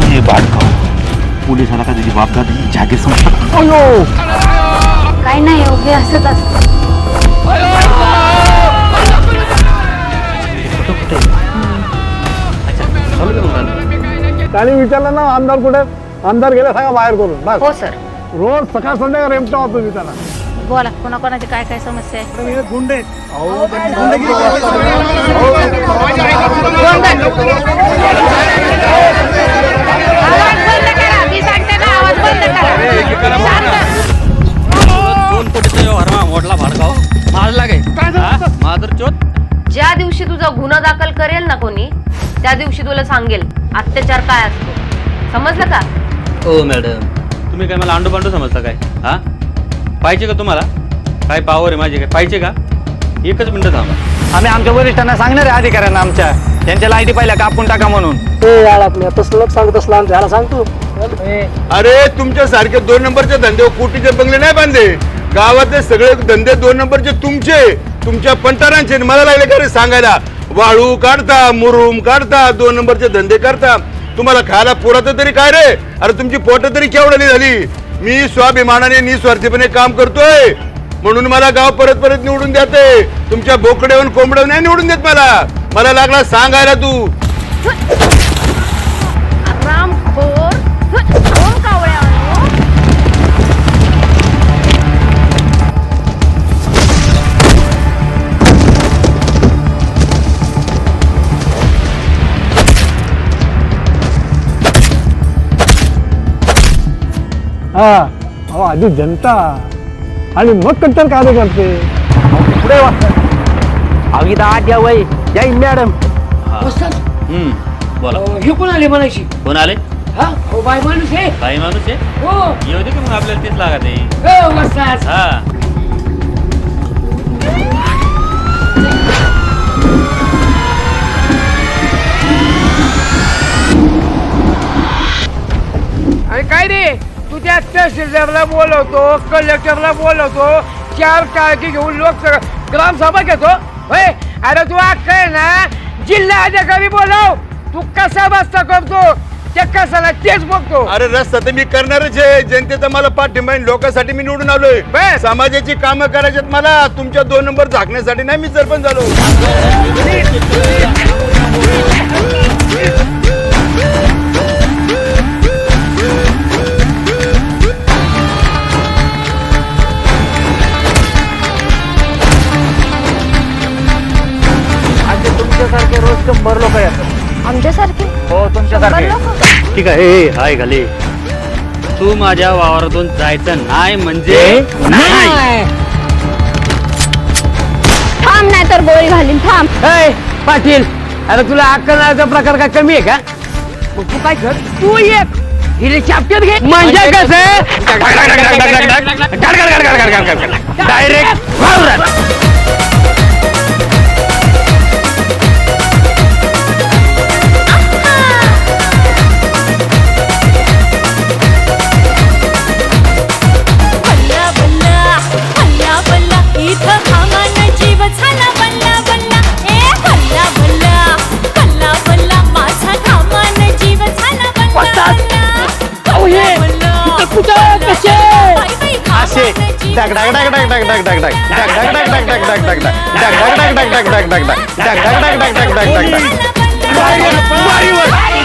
हे का बापदादी समजतात अयो काय नाही योग्य असतं त्याने विचारलं ना आमदार कुठे आमदार गेले सांगा बाहेर करून बस हो सर रोज सकाळ संध्याकाळ रेमटा होतो मी त्याला बोला कोणाकोणाची काय काय समस्या आहे गुंडे आवाज़ चोत. ज्या दिवशी तुझा गुन्हा दाखल करेल ना कोणी त्या दिवशी तुला सांगेल अत्याचार काय असतो. समजलं का? हो मॅडम. तुम्ही काय मला अंडू पांडू समजता काय? हा? पाहिजे का तुम्हाला? काय पावर आहे माझी? काय पाहिजे का? एकच मिनिटं थांबा. आम्ही आमच्या वरिष्ठांना सांगणार आहे अधिकाऱ्यांना आमच्या. त्यांच्या लाईटी पहिल्या कापून टाका म्हणून. अरे तुमच्यासारखे दोन नंबरचे धंदे कोटीचे बंगले नाही बांधले. गावातले सगळे धंदे दोन नंबरचे तुमचे. तुमच्या पंटारांचे आणि मला लागले का रे सांगायला. वाळू काढता मुरुम काढता दोन नंबरचे धंदे करता. तुम्हाला खायला पुरत तरी काय रे? अरे तुमची पोट तरी केवढली झाली? मी स्वाभिमानाने निस्वार्थीपणे काम करतोय. म्हणून मला गाव परत परत निवडून देते तुमच्या बोकड्यावर कोंबड्या नाही निवडून देत मला. मला लागला सांगायला तू. हा. अहो आधी जनता. आणि मग कट्टर कार्य करते. पुढे वा. अहो इथं आत या वय. जय मॅडम. हम्म बोला. हे कोण आले म्हणायची? कोण आले? हा? हो बाय माणूस आहे. काही माणूस आहे? हो. येऊ दे की मग आपल्याला तेच लागत आहे. हो. हा. तहसीलदारला बोलवतो कलेक्टरला बोलवतो चार काळजी घेऊन लोक ग्रामसभा घेतो. होय? अरे तू आहे ना? जिल्हा अधिकारी बोलव. तू कसा बसता करतो? त्या कसाला तेच बघतो. अरे रस्ता तर मी करणारच आहे. जनतेचा मला पाठिंबा आहे. लोकांसाठी मी निवडून आलोय. बस. समाजाची कामं करायच्यात मला. तुमच्या दोन नंबर झाकण्यासाठी नाही मी सरपंच झालो. शंभर लोक येतात आमच्यासारखे हो तुमच्यासारखे लोकं? ठीक आहे ए, हाय घाले तू माझ्या वावरातून जायचं नाही म्हणजे नाही थांब नाही तर गोळी घालीन थांब ए, पाटील अरे तुला अक्कलाचा प्रकार काय कमी आहे का मग तू काय कर तू एक हिरे चापट्यात घे म्हणजे कसं डायरेक्ट डग डग डग डग